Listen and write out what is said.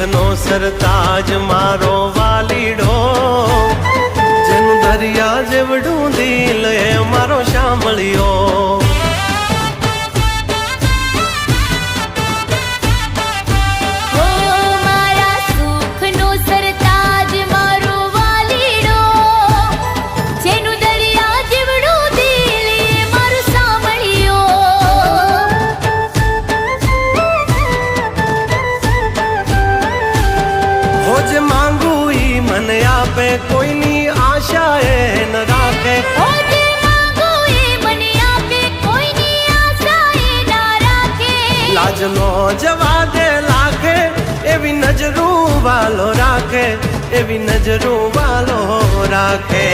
સુખનો સરતાજ મારો વાલીડો. જેનું દરિયા જેવડું દિલ એ મારો સાંભળ્યો હો જે માંગુ ઈ મને આપે કોઈની આશા એ ના રાખે. લાજનો જવા દે લાખે એવી નજરું વાલો રાખે એવી નજરું વાલો રાખે.